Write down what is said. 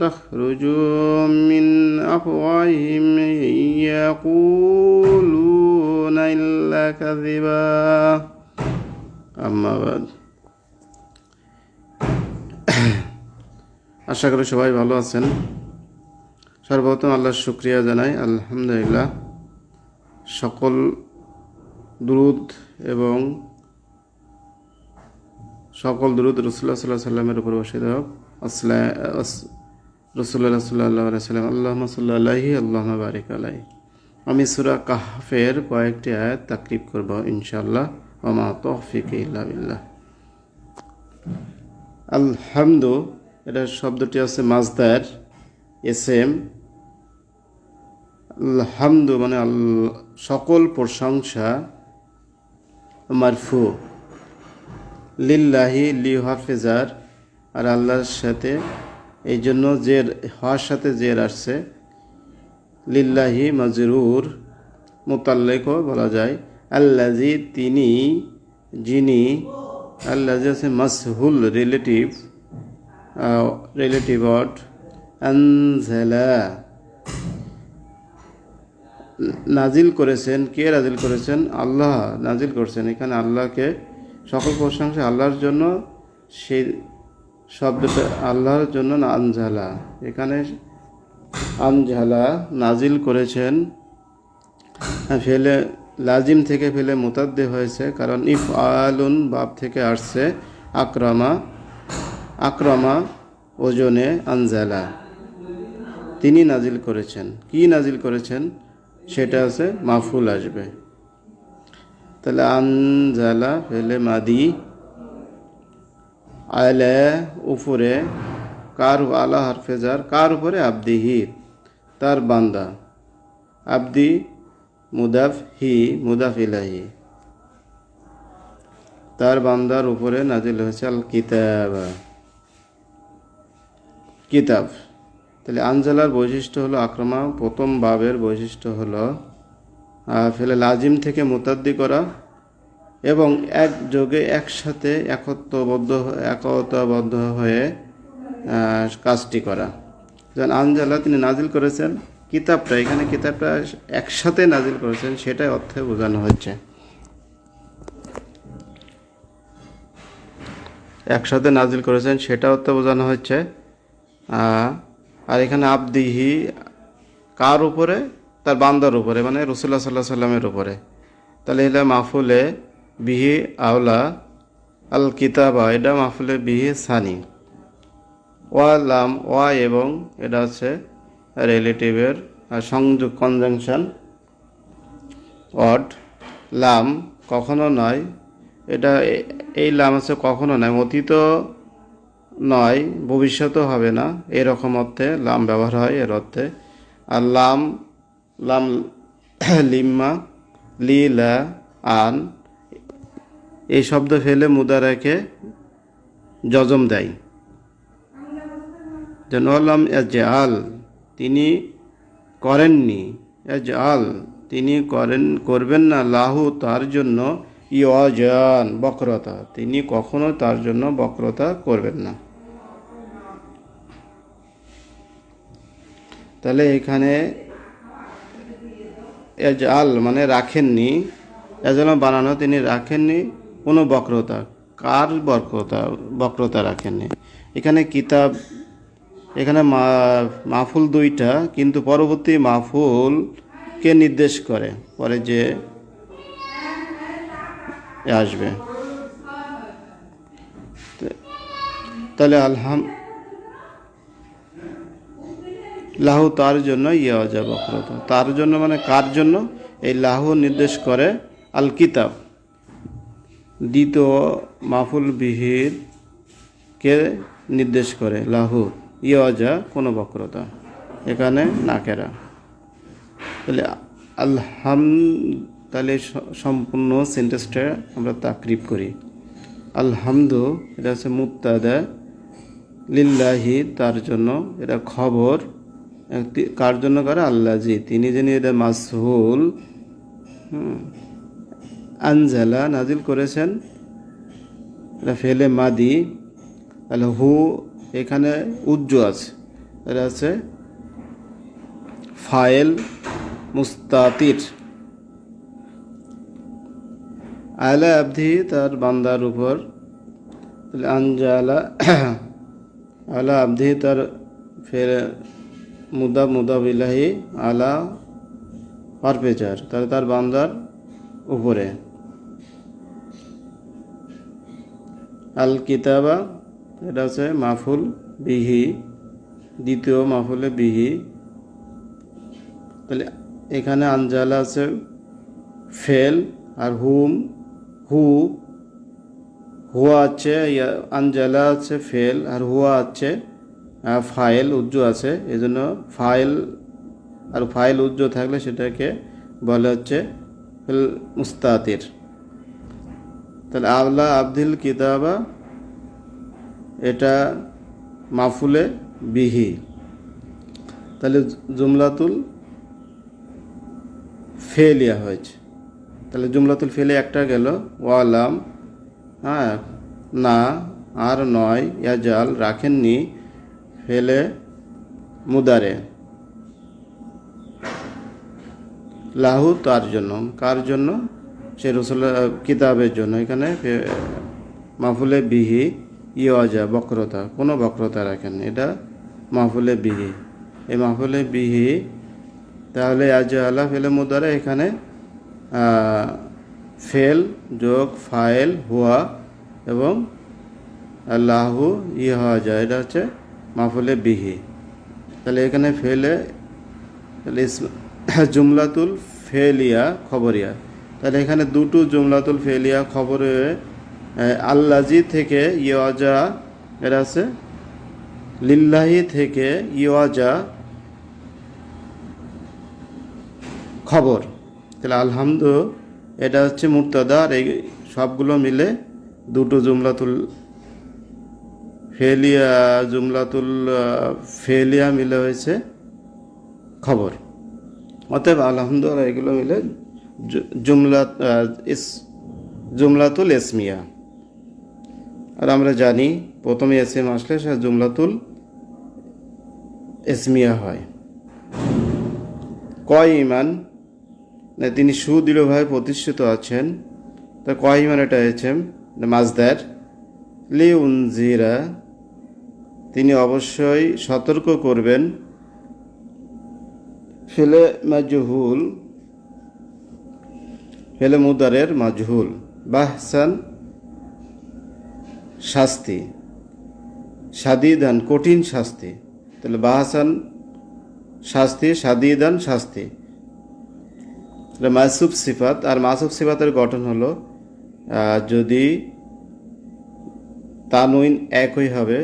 تخرج من أفواههم يقولون إلا كذبا أما بعد আশা করি সবাই ভালো আছেন সর্বপ্রথম আল্লাহর শুক্রিয়া জানাই আলহামদুলিল্লাহ সকল দুরুদ এবং সকল দুরুদ রসুল্লাহ সাল্লাহ সাল্লামের উপর বসিত হোক আসলা রসুল্লাহ সাল্লাহ সাল্লাম আল্লাহ সাল্লাহি আল্লাহ বারিক আলাই আমি সুরা কাহফের কয়েকটি আয়াত তাকরিব করব ইনশাল্লাহ ওমা তৌফিক ইল্লা বিল্লাহ। আলহামদু এটার শব্দটি আছে মাজদার এস এম আলহামদু মানে সকল প্রশংসা মারফু। লিল্লাহি লি হাফেজার আর আল্লাহর সাথে, এই জন্য জের, হওয়ার সাথে জের আসছে। লিল্লাহি মাজরুর মোতাল্লেকও বলা যায়। আল্লাজি তিনি, যিনি আল্লাজি আছে মাসহুল রিলেটিভ রিলেটিভ অট আনজালা। নাজিল করেছেন, কে নাজিল করেছেন? আল্লাহ নাজিল করেছেন। এখানে আল্লাহকে সকল প্রশংসা আল্লাহর জন্য। সেই শব্দটা আল্লাহর জন্য আনঝালা এখানে আনঝালা নাজিল করেছেন, ফেলে, লাজিম থেকে ফেলে মোতাদ্দে হয়েছে, কারণ ইফ আলুন বাপ থেকে আসছে আক্রমা আক্রমা ওজনে আনজালা। তিনি নাজিল করেছেন। কি নাজিল করেছেন? সেটা আছে মাফুল আসবে। তাহলে আনজালা ফেলে মাদি আলে উপরে, কার আলা হারফেজার কার উপরে? আবদিহি, তার বান্দা। আবদি, মুদাফ, হি, মুদাফ ইলাহি। তার বান্দার উপরে নাজিল হয়েছে আল কিতাব। কিতাব। তাহলে আনজালার বৈশিষ্ট্য হলো আক্রমা, প্রথম বাবের বৈশিষ্ট্য হলো ফেলে লাজিম থেকে মোতাদ্দি করা এবং এক যোগে একসাথে একত্ববদ্ধ, একতাবদ্ধ হয়ে কাজটি করা। যেমন আনজালা তিনি নাজিল করেছেন, কিতাবটা, এখানে কিতাবটা একসাথে নাজিল করেছেন, সেটাই অর্থে বোঝানো হচ্ছে একসাথে নাজিল করেছেন, সেটা অর্থে বোঝানো হচ্ছে আর এখানে আবদিহি কার উপরে? তার বান্দার উপরে মানে রসুল্লাহ সাল্লাহ সাল্লামের উপরে। তাহলে এটা মাহফুলে বিহি আওলা আল কিতাবা এটা মাহফুলে বিহি সানি। ওয়া, লাম, ওয়া এবং এটা হচ্ছে রিলেটিভের সংযোগ, কনজাংশন অড লাম কখনো নয়, এটা এই লাম আছে কখনো নয়, অতীত নয়, ভবিষ্যতও হবে না, এরকম অর্থে লাম ব্যবহার হয়, এর অর্থে। আর লাম লাম, লিম্মা, লি, লা, আন এই শব্দ ফেলে মুদারাকে জজম দেয়। যেন আল্লাম আল তিনি করেননি। আল তিনি করেন, করবেন না। লাহু তার জন্য ইয়জান বক্রতা। তিনি কখনো তার জন্য বক্রতা করবেন না। তাহলে এখানে এজ আল মানে রাখেননি। এজন্য বানানো তিনি রাখেননি। কোনো বক্রতা, কার বক্রতা বক্রতা রাখেননি। এখানে কিতাব, এখানে মাহফুল দুইটা, কিন্তু পরবর্তী মাহফুলকে নির্দেশ করে? পরে যে আসবে। তাহলে আলহাম, লাহু তার জন্য ইয়াজা বক্রতা। তার জন্য মানে কার জন্য? এই লাহু নির্দেশ করে আল কিতাব দ্বিতীয় মাহফুল বিহির কে নির্দেশ করে? লাহু। ইয়াজা কোনো বক্রতা। এখানে নাকেরা। তাহলে আলহাম তাহলে সম্পূর্ণ সেন্টেন্সটা আমরা তাকরিব করি। আলহামদু এটা হচ্ছে মুক্তাদা লিল্লাহি তার জন্য এটা খবর। কার জন্য করে? আল্লাহজি তিনি যিনি এটা মাসহুল। হুম, আনজালা নাজিল করেছেন ফেলে মাদি তাহলে হু এখানে উজ্জ আছে। এটা আছে ফায়েল মুস্তাতির। আয়লা আবধি তার বান্দার উপর। তাহলে আনজালা, আলা আবধি তার ফের মুদা মুদা বিলাহি আলা পারপেচার। তাহলে তার বান্দার উপরে। আল কিতাবা এটা হচ্ছে মাফুল বিহি, দ্বিতীয় মাফুলে বিহি। তাহলে এখানে আনজালা আছে ফেল আর হুম, হু, হুয়া আছে আনজালা আছে ফেল আর হুয়া আছে ফাইল, উজ্জ আছে। এই জন্য ফাইল আর ফাইল উজ্জ থাকলে সেটাকে বলা হচ্ছে মুস্তাতির। তাহলে আবলা আব্দিল কিতাবা, এটা মাফুলে বিহি। তাহলে জুমলাতুল ফেলিয়া হয়েছে। তাহলে জুমলাতুল ফেলে একটা গেল, ওয়ালাম হ্যাঁ না, আর নয়, ইয়াজাল, রাখেননি, ফেলে, মুদারে। লাহু তার জন্য, কার জন্য? সে রসুল কিতাবের জন্য। এখানে মাহফুলে বিহি, ইয়জা, বক্রতা, কোনো বক্রতা রাখেন এটা মাহফুলে বিহি। এই মাহফুলে বিহি, তাহলে আজ আল্লাহ ফেলে মুদারে এখানে ফেল, যোগ, ফাইল, হুয়া এবং লাহু যায় এটা হচ্ছে মাহফুলে বিহি। তাহলে এখানে ফেলে, তাহলে জুমলাতুল ফেলিয়া, খবরিয়া। তাহলে এখানে দুটো জুমলাতুল ফেলিয়া খবরে আল্লাজি থেকে ইয়জা এটা আছে? লিল্লাহি থেকে ইয়জা খবর। তাহলে আলহামদু, এটা হচ্ছে মুর্তাদা আর এই সবগুলো মিলে দুটো জুমলাতুল ফেলিয়া জুমলাতুল ফেলিয়া মিলে হয়েছে খবর। অতএব আলহামদুলিল্লাহ এগুলো মিলে জুমলা জুমলাতুল এসমিয়া আর আমরা জানি, প্রথমে এসএম আসলে সে জুমলাতুল এসমিয়া হয়। কয় ইমান? তিনি সুদৃঢ়ভাবে প্রতিষ্ঠিত আছেন। তা কয় ইমান এটা এসেম মাজদার। লি উনজিরা তিনি অবশ্যই সতর্ক করবেন। ফেলে মাজহুল ফেলে মুদারের মাজহুল, বাহসান শাস্তি, সাদিদান কঠিন শাস্তি। তাহলে বাহাসান শাস্তি, সাদিদান শাস্তি। তাহলে মাসুব সিফাত, আর মাসুব সিফাতের গঠন হলো যদি তানুইন একই হবে